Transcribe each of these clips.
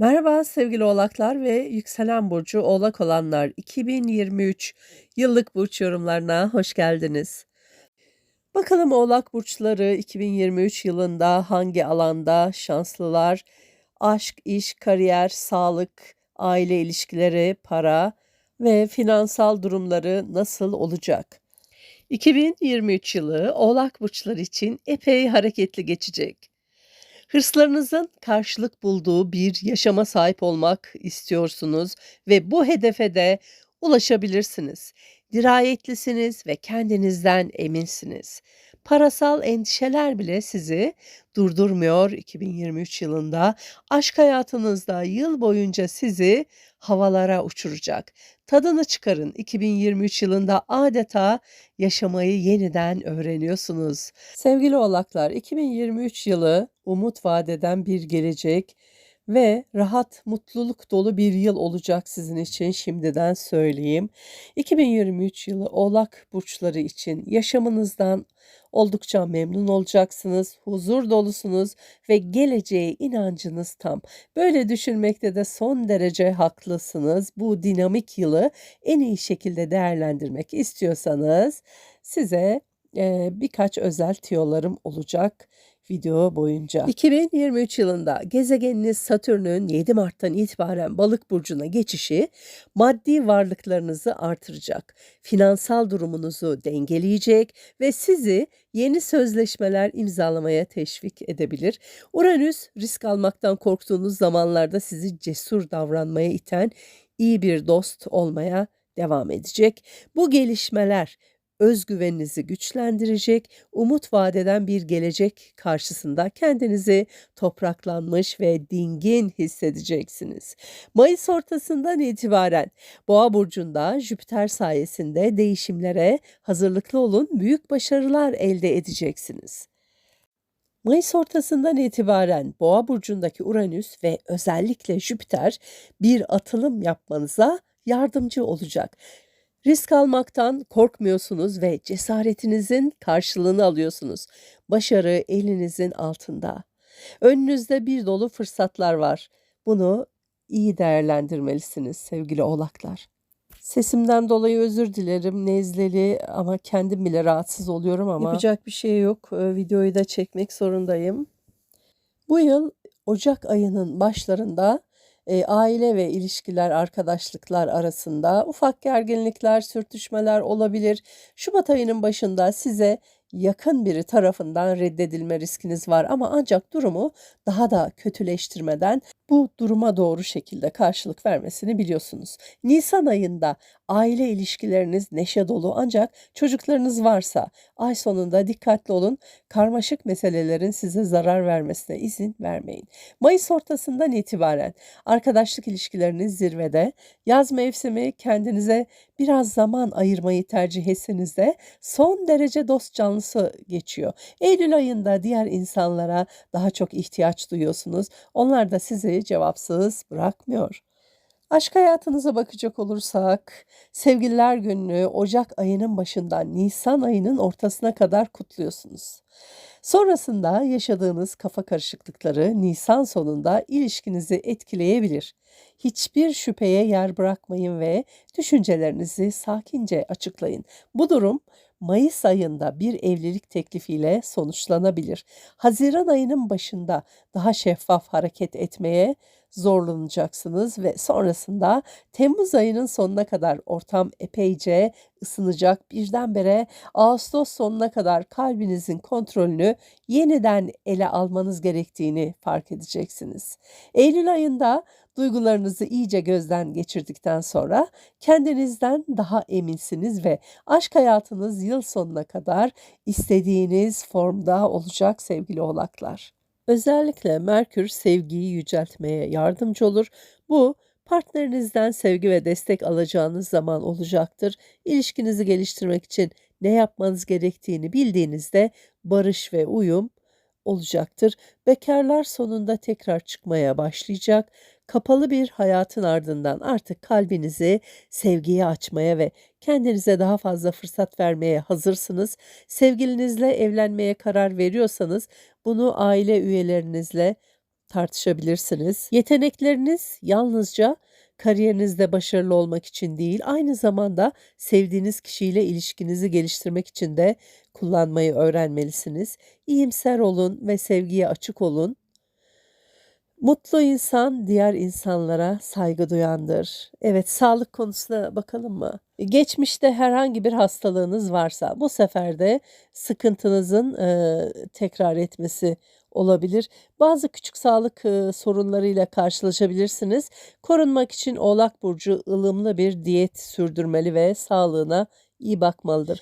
Merhaba sevgili Oğlaklar ve yükselen burcu Oğlak olanlar 2023 yıllık burç yorumlarına hoş geldiniz. Bakalım Oğlak burçları 2023 yılında hangi alanda şanslılar? Aşk, iş, kariyer, sağlık, aile ilişkileri, para ve finansal durumları nasıl olacak? 2023 yılı Oğlak burçları için epey hareketli geçecek. Hırslarınızın karşılık bulduğu bir yaşama sahip olmak istiyorsunuz ve bu hedefe de ulaşabilirsiniz. Dirayetlisiniz ve kendinizden eminsiniz. Parasal endişeler bile sizi durdurmuyor 2023 yılında. Aşk hayatınızda yıl boyunca sizi havalara uçuracak. Tadını çıkarın. 2023 yılında adeta yaşamayı yeniden öğreniyorsunuz. Sevgili oğlaklar, 2023 yılı umut vadeden bir gelecek ve rahat, mutluluk dolu bir yıl olacak sizin için şimdiden söyleyeyim. 2023 yılı Oğlak burçları için yaşamınızdan oldukça memnun olacaksınız, huzur dolusunuz ve geleceğe inancınız tam. Böyle düşünmekte de son derece haklısınız. Bu dinamik yılı en iyi şekilde değerlendirmek istiyorsanız size birkaç özel tiyolarım olacak video boyunca. 2023 yılında gezegeniniz Satürn'ün 7 Mart'tan itibaren balık burcuna geçişi maddi varlıklarınızı artıracak, finansal durumunuzu dengeleyecek ve sizi yeni sözleşmeler imzalamaya teşvik edebilir. Uranüs risk almaktan korktuğunuz zamanlarda sizi cesur davranmaya iten iyi bir dost olmaya devam edecek. Bu gelişmeler özgüveninizi güçlendirecek, umut vadeden bir gelecek karşısında kendinizi topraklanmış ve dingin hissedeceksiniz. Mayıs ortasından itibaren Boğa burcunda Jüpiter sayesinde değişimlere hazırlıklı olun, büyük başarılar elde edeceksiniz. Mayıs ortasından itibaren Boğa burcundaki Uranüs ve özellikle Jüpiter bir atılım yapmanıza yardımcı olacak. Risk almaktan korkmuyorsunuz ve cesaretinizin karşılığını alıyorsunuz. Başarı elinizin altında. Önünüzde bir dolu fırsatlar var. Bunu iyi değerlendirmelisiniz sevgili oğlaklar. Sesimden dolayı özür dilerim. Nezleli ama kendim bile rahatsız oluyorum ama yapacak bir şey yok. Ee, Videoyu da çekmek zorundayım. Bu yıl Ocak ayının başlarında e, aile ve ilişkiler, arkadaşlıklar arasında ufak gerginlikler, sürtüşmeler olabilir. Şubat ayının başında size yakın biri tarafından reddedilme riskiniz var ama ancak durumu daha da kötüleştirmeden bu duruma doğru şekilde karşılık vermesini biliyorsunuz. Nisan ayında aile ilişkileriniz neşe dolu ancak çocuklarınız varsa ay sonunda dikkatli olun. Karmaşık meselelerin size zarar vermesine izin vermeyin. Mayıs ortasından itibaren arkadaşlık ilişkileriniz zirvede. Yaz mevsimi kendinize biraz zaman ayırmayı tercih etseniz de son derece dost canlısı geçiyor. Eylül ayında diğer insanlara daha çok ihtiyaç duyuyorsunuz. Onlar da sizi cevapsız bırakmıyor. Aşk hayatınıza bakacak olursak, Sevgililer Günü'nü Ocak ayının başından Nisan ayının ortasına kadar kutluyorsunuz. Sonrasında yaşadığınız kafa karışıklıkları Nisan sonunda ilişkinizi etkileyebilir. Hiçbir şüpheye yer bırakmayın ve düşüncelerinizi sakince açıklayın. Bu durum Mayıs ayında bir evlilik teklifiyle sonuçlanabilir. Haziran ayının başında daha şeffaf hareket etmeye zorlanacaksınız ve sonrasında Temmuz ayının sonuna kadar ortam epeyce ısınacak. Birdenbire Ağustos sonuna kadar kalbinizin kontrolünü yeniden ele almanız gerektiğini fark edeceksiniz. Eylül ayında Duygularınızı iyice gözden geçirdikten sonra kendinizden daha eminsiniz ve aşk hayatınız yıl sonuna kadar istediğiniz formda olacak sevgili oğlaklar. Özellikle Merkür sevgiyi yüceltmeye yardımcı olur. Bu partnerinizden sevgi ve destek alacağınız zaman olacaktır. İlişkinizi geliştirmek için ne yapmanız gerektiğini bildiğinizde barış ve uyum olacaktır. Bekarlar sonunda tekrar çıkmaya başlayacak. Kapalı bir hayatın ardından artık kalbinizi sevgiye açmaya ve kendinize daha fazla fırsat vermeye hazırsınız. Sevgilinizle evlenmeye karar veriyorsanız bunu aile üyelerinizle tartışabilirsiniz. Yetenekleriniz yalnızca kariyerinizde başarılı olmak için değil, aynı zamanda sevdiğiniz kişiyle ilişkinizi geliştirmek için de kullanmayı öğrenmelisiniz. İyimser olun ve sevgiye açık olun. Mutlu insan diğer insanlara saygı duyandır. Evet, sağlık konusuna bakalım mı? Geçmişte herhangi bir hastalığınız varsa bu sefer de sıkıntınızın e, tekrar etmesi olabilir. Bazı küçük sağlık e, sorunlarıyla karşılaşabilirsiniz. Korunmak için Oğlak Burcu ılımlı bir diyet sürdürmeli ve sağlığına iyi bakmalıdır.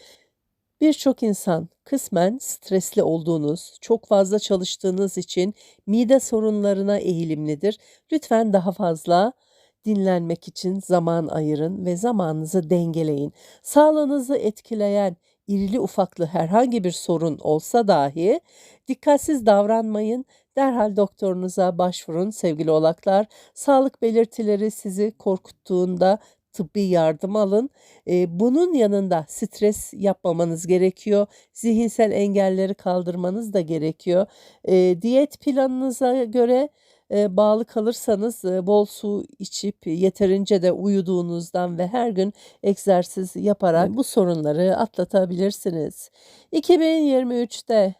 Birçok insan kısmen stresli olduğunuz, çok fazla çalıştığınız için mide sorunlarına eğilimlidir. Lütfen daha fazla dinlenmek için zaman ayırın ve zamanınızı dengeleyin. Sağlığınızı etkileyen irili ufaklı herhangi bir sorun olsa dahi dikkatsiz davranmayın. Derhal doktorunuza başvurun sevgili oğlaklar. Sağlık belirtileri sizi korkuttuğunda tıbbi yardım alın. E, bunun yanında stres yapmamanız gerekiyor. Zihinsel engelleri kaldırmanız da gerekiyor. E, diyet planınıza göre e, bağlı kalırsanız e, bol su içip yeterince de uyuduğunuzdan ve her gün egzersiz yaparak bu sorunları atlatabilirsiniz. 2023'te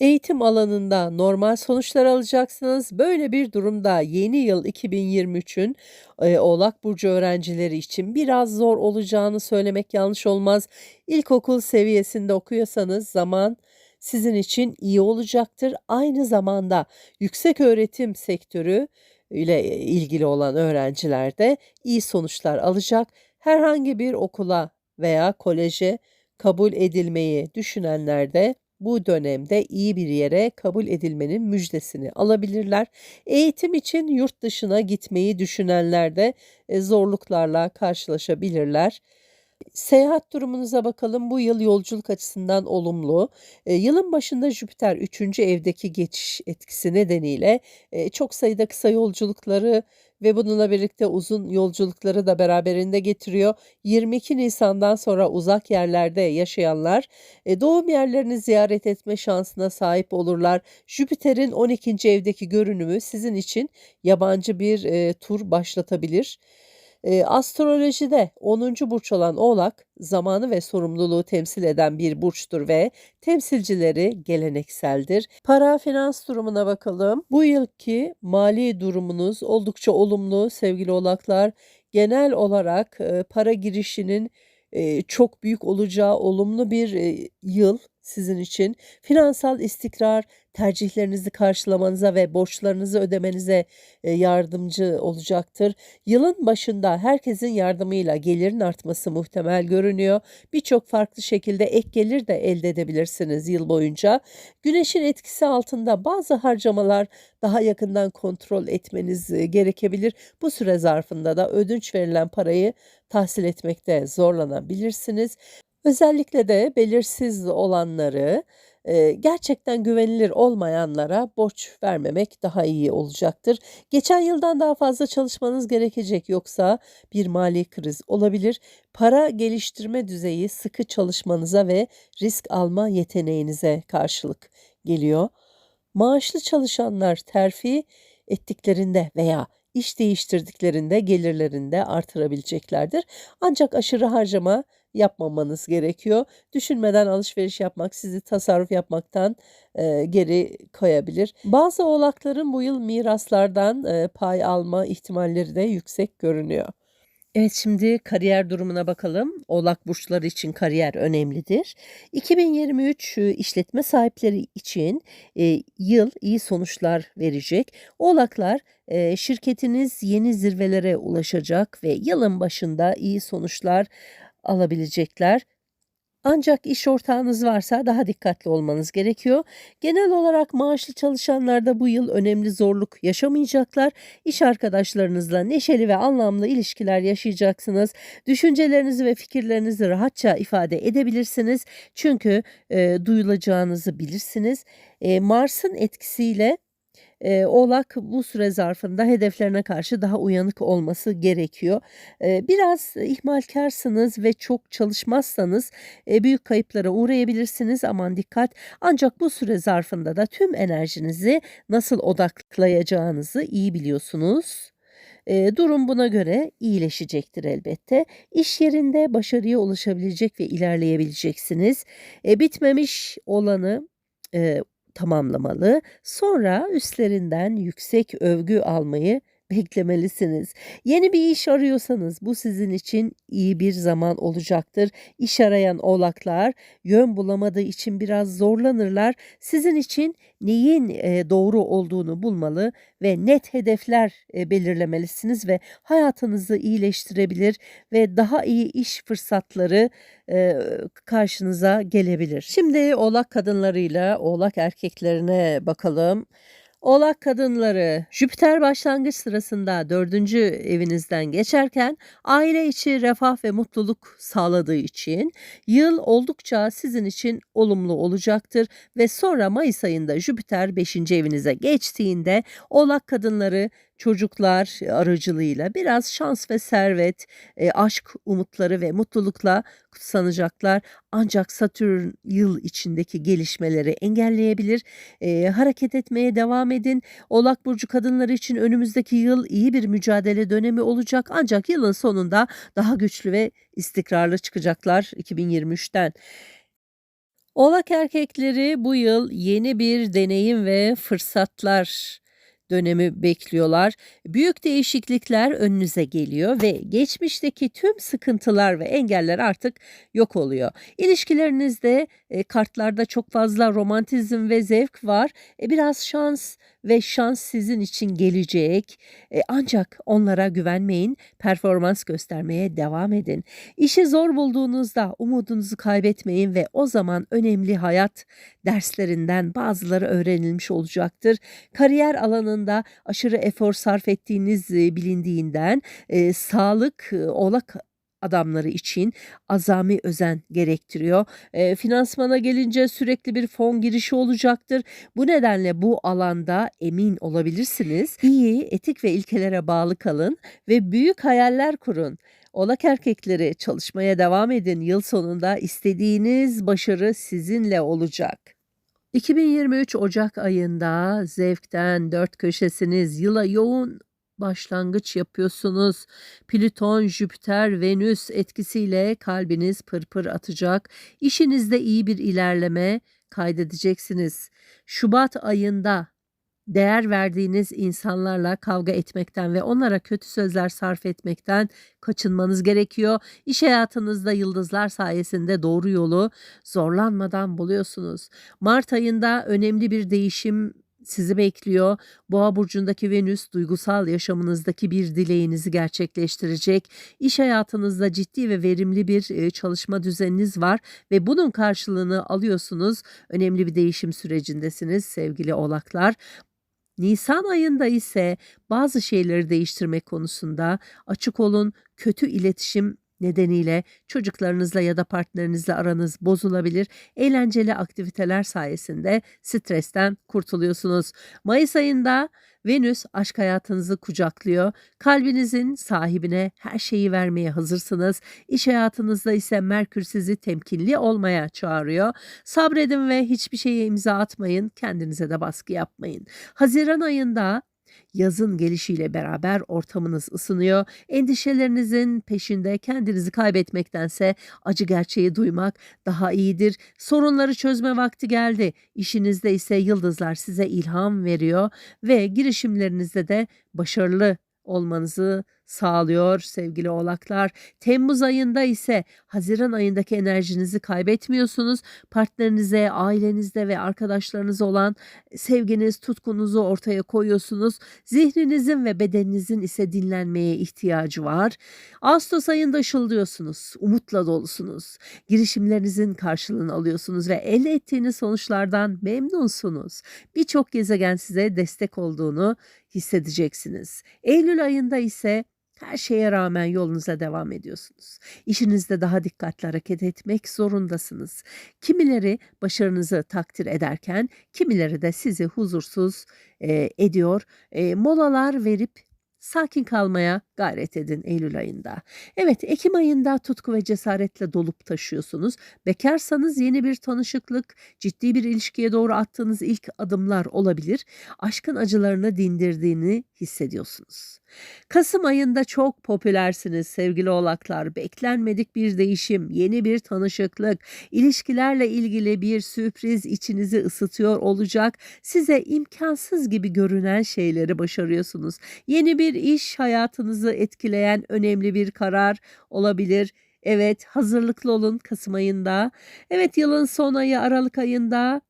Eğitim alanında normal sonuçlar alacaksınız. Böyle bir durumda yeni yıl 2023'ün e, Oğlak Burcu öğrencileri için biraz zor olacağını söylemek yanlış olmaz. İlkokul seviyesinde okuyorsanız zaman sizin için iyi olacaktır. Aynı zamanda yüksek öğretim sektörü ile ilgili olan öğrenciler de iyi sonuçlar alacak. Herhangi bir okula veya koleje kabul edilmeyi düşünenler de bu dönemde iyi bir yere kabul edilmenin müjdesini alabilirler. Eğitim için yurt dışına gitmeyi düşünenler de e, zorluklarla karşılaşabilirler. Seyahat durumunuza bakalım. Bu yıl yolculuk açısından olumlu. E, yılın başında Jüpiter 3. evdeki geçiş etkisi nedeniyle e, çok sayıda kısa yolculukları ve bununla birlikte uzun yolculukları da beraberinde getiriyor. 22 Nisan'dan sonra uzak yerlerde yaşayanlar e, doğum yerlerini ziyaret etme şansına sahip olurlar. Jüpiter'in 12. evdeki görünümü sizin için yabancı bir e, tur başlatabilir. E, astrolojide 10. burç olan Oğlak zamanı ve sorumluluğu temsil eden bir burçtur ve temsilcileri gelenekseldir. Para finans durumuna bakalım. Bu yılki mali durumunuz oldukça olumlu sevgili Oğlaklar. Genel olarak e, para girişinin çok büyük olacağı olumlu bir yıl sizin için. Finansal istikrar tercihlerinizi karşılamanıza ve borçlarınızı ödemenize e, yardımcı olacaktır. Yılın başında herkesin yardımıyla gelirin artması muhtemel görünüyor. Birçok farklı şekilde ek gelir de elde edebilirsiniz yıl boyunca. Güneşin etkisi altında bazı harcamalar daha yakından kontrol etmeniz e, gerekebilir. Bu süre zarfında da ödünç verilen parayı tahsil etmekte zorlanabilirsiniz. Özellikle de belirsiz olanları gerçekten güvenilir olmayanlara borç vermemek daha iyi olacaktır. Geçen yıldan daha fazla çalışmanız gerekecek yoksa bir mali kriz olabilir. Para geliştirme düzeyi sıkı çalışmanıza ve risk alma yeteneğinize karşılık geliyor. Maaşlı çalışanlar terfi ettiklerinde veya iş değiştirdiklerinde gelirlerinde artırabileceklerdir. Ancak aşırı harcama yapmamanız gerekiyor. Düşünmeden alışveriş yapmak sizi tasarruf yapmaktan e, geri koyabilir. Bazı oğlakların bu yıl miraslardan e, pay alma ihtimalleri de yüksek görünüyor. Evet şimdi kariyer durumuna bakalım. Oğlak burçları için kariyer önemlidir. 2023 işletme sahipleri için e, yıl iyi sonuçlar verecek. Oğlaklar e, şirketiniz yeni zirvelere ulaşacak ve yılın başında iyi sonuçlar alabilecekler. Ancak iş ortağınız varsa daha dikkatli olmanız gerekiyor. Genel olarak maaşlı çalışanlarda bu yıl önemli zorluk yaşamayacaklar. İş arkadaşlarınızla neşeli ve anlamlı ilişkiler yaşayacaksınız. Düşüncelerinizi ve fikirlerinizi rahatça ifade edebilirsiniz. Çünkü e, duyulacağınızı bilirsiniz. E, Mars'ın etkisiyle Eee, Oğlak bu süre zarfında hedeflerine karşı daha uyanık olması gerekiyor. Eee, biraz ihmalkârsınız ve çok çalışmazsanız, eee, büyük kayıplara uğrayabilirsiniz. Aman dikkat. Ancak bu süre zarfında da tüm enerjinizi nasıl odaklayacağınızı iyi biliyorsunuz. Durum buna göre iyileşecektir elbette. İş yerinde başarıya ulaşabilecek ve ilerleyebileceksiniz. Bitmemiş olanı, tamamlamalı. Sonra üstlerinden yüksek övgü almayı beklemelisiniz. Yeni bir iş arıyorsanız bu sizin için iyi bir zaman olacaktır. İş arayan Oğlaklar yön bulamadığı için biraz zorlanırlar. Sizin için neyin, eee, doğru olduğunu bulmalı ve net hedefler, eee, belirlemelisiniz ve hayatınızı iyileştirebilir ve daha iyi iş fırsatları, eee, karşınıza gelebilir. Şimdi Oğlak kadınlarıyla Oğlak erkeklerine bakalım. Oğlak kadınları, Jüpiter başlangıç sırasında 4. evinizden geçerken aile içi refah ve mutluluk sağladığı için yıl oldukça sizin için olumlu olacaktır ve sonra Mayıs ayında Jüpiter 5. evinize geçtiğinde Oğlak kadınları çocuklar aracılığıyla biraz şans ve servet, eee, aşk umutları ve mutlulukla kutsanacaklar. Ancak Satürn yıl içindeki gelişmeleri engelleyebilir. Eee, hareket etmeye devam edin. Oğlak burcu kadınları için önümüzdeki yıl iyi bir mücadele dönemi olacak ancak yılın sonunda daha güçlü ve istikrarlı çıkacaklar 2023'ten. Oğlak erkekleri bu yıl yeni bir deneyim ve fırsatlar dönemi bekliyorlar. Büyük değişiklikler önünüze geliyor ve geçmişteki tüm sıkıntılar ve engeller artık yok oluyor. İlişkilerinizde, eee, kartlarda çok fazla romantizm ve zevk var. E, biraz şans ve şans sizin için gelecek. Eee, ancak onlara güvenmeyin, performans göstermeye devam edin. İşi zor bulduğunuzda umudunuzu kaybetmeyin ve o zaman önemli hayat derslerinden bazıları öğrenilmiş olacaktır. Kariyer alanında aşırı efor sarf ettiğiniz, eee, bilindiğinden, eee, sağlık, ııı, Oğlak adamları için azami özen gerektiriyor. Eee, finansmana gelince sürekli bir fon girişi olacaktır. Bu nedenle bu alanda emin olabilirsiniz. İyi, etik ve ilkelere bağlı kalın ve büyük hayaller kurun. Oğlak erkekleri çalışmaya devam edin. Yıl sonunda istediğiniz başarı sizinle olacak. 2023 Ocak ayında zevkten dört köşesiniz. Yıla yoğun başlangıç yapıyorsunuz. Plüton, Jüpiter, Venüs etkisiyle kalbiniz pırpır atacak. İşinizde iyi bir ilerleme kaydedeceksiniz. Şubat ayında değer verdiğiniz insanlarla kavga etmekten ve onlara kötü sözler sarf etmekten kaçınmanız gerekiyor. İş hayatınızda yıldızlar sayesinde doğru yolu zorlanmadan buluyorsunuz. Mart ayında önemli bir değişim sizi bekliyor. Boğa burcundaki Venüs duygusal yaşamınızdaki bir dileğinizi gerçekleştirecek. İş hayatınızda ciddi ve verimli bir eee, çalışma düzeniniz var ve bunun karşılığını alıyorsunuz. Önemli bir değişim sürecindesiniz sevgili Oğlaklar. Nisan ayında ise bazı şeyleri değiştirmek konusunda açık olun. Kötü iletişim nedeniyle çocuklarınızla ya da partnerinizle aranız bozulabilir. Eğlenceli aktiviteler sayesinde stresten kurtuluyorsunuz. Mayıs ayında Venüs aşk hayatınızı kucaklıyor. Kalbinizin sahibine her şeyi vermeye hazırsınız. İş hayatınızda ise Merkür sizi temkinli olmaya çağırıyor. Sabredin ve hiçbir şeye imza atmayın. Kendinize de baskı yapmayın. Haziran ayında yazın gelişiyle beraber ortamınız ısınıyor. Endişelerinizin peşinde kendinizi kaybetmektense acı gerçeği duymak daha iyidir. Sorunları çözme vakti geldi. İşinizde ise yıldızlar size ilham veriyor ve girişimlerinizde de başarılı olmanızı sağlıyor sevgili Oğlaklar. Temmuz ayında ise Haziran ayındaki enerjinizi kaybetmiyorsunuz. Partnerinize, ailenizde ve arkadaşlarınıza olan sevginiz, tutkunuzu ortaya koyuyorsunuz. Zihninizin ve bedeninizin ise dinlenmeye ihtiyacı var. Ağustos ayında ışıldıyorsunuz, umutla dolusunuz. Girişimlerinizin karşılığını alıyorsunuz ve elde ettiğiniz sonuçlardan memnunsunuz. Birçok gezegen size destek olduğunu hissedeceksiniz. Eylül ayında ise Her şeye rağmen yolunuza devam ediyorsunuz. İşinizde daha dikkatli hareket etmek zorundasınız. Kimileri başarınızı takdir ederken kimileri de sizi huzursuz e, ediyor. E, molalar verip sakin kalmaya gayret edin Eylül ayında. Evet, Ekim ayında tutku ve cesaretle dolup taşıyorsunuz. Bekarsanız yeni bir tanışıklık, ciddi bir ilişkiye doğru attığınız ilk adımlar olabilir. Aşkın acılarını dindirdiğini hissediyorsunuz. Kasım ayında çok popülersiniz sevgili oğlaklar. Beklenmedik bir değişim, yeni bir tanışıklık, ilişkilerle ilgili bir sürpriz içinizi ısıtıyor olacak. Size imkansız gibi görünen şeyleri başarıyorsunuz. Yeni bir iş hayatınızı etkileyen önemli bir karar olabilir. Evet, hazırlıklı olun Kasım ayında. Evet, yılın son ayı Aralık ayında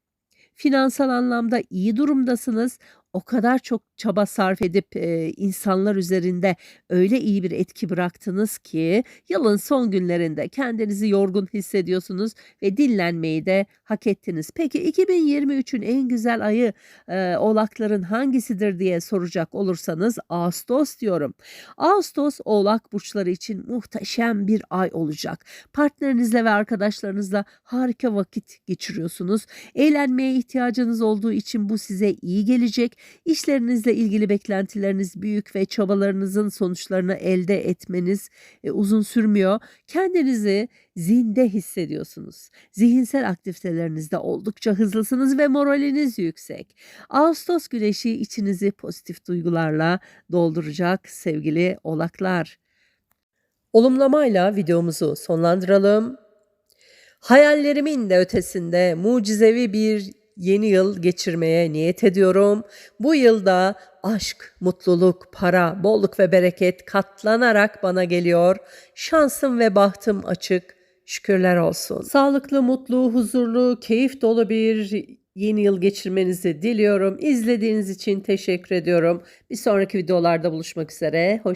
finansal anlamda iyi durumdasınız. O kadar çok çaba sarf edip e, insanlar üzerinde öyle iyi bir etki bıraktınız ki yılın son günlerinde kendinizi yorgun hissediyorsunuz ve dinlenmeyi de hak ettiniz. Peki 2023'ün en güzel ayı e, oğlakların hangisidir diye soracak olursanız Ağustos diyorum. Ağustos oğlak burçları için muhteşem bir ay olacak. Partnerinizle ve arkadaşlarınızla harika vakit geçiriyorsunuz. Eğlenmeye ihtiyacınız olduğu için bu size iyi gelecek. İşlerinizle ilgili beklentileriniz büyük ve çabalarınızın sonuçlarını elde etmeniz e, uzun sürmüyor. Kendinizi zinde hissediyorsunuz. Zihinsel aktivitelerinizde oldukça hızlısınız ve moraliniz yüksek. Ağustos güneşi içinizi pozitif duygularla dolduracak sevgili oğlaklar. Olumlamayla videomuzu sonlandıralım. Hayallerimin de ötesinde mucizevi bir yeni yıl geçirmeye niyet ediyorum. Bu yılda aşk, mutluluk, para, bolluk ve bereket katlanarak bana geliyor. Şansım ve bahtım açık. Şükürler olsun. Sağlıklı, mutlu, huzurlu, keyif dolu bir yeni yıl geçirmenizi diliyorum. İzlediğiniz için teşekkür ediyorum. Bir sonraki videolarda buluşmak üzere. Hoş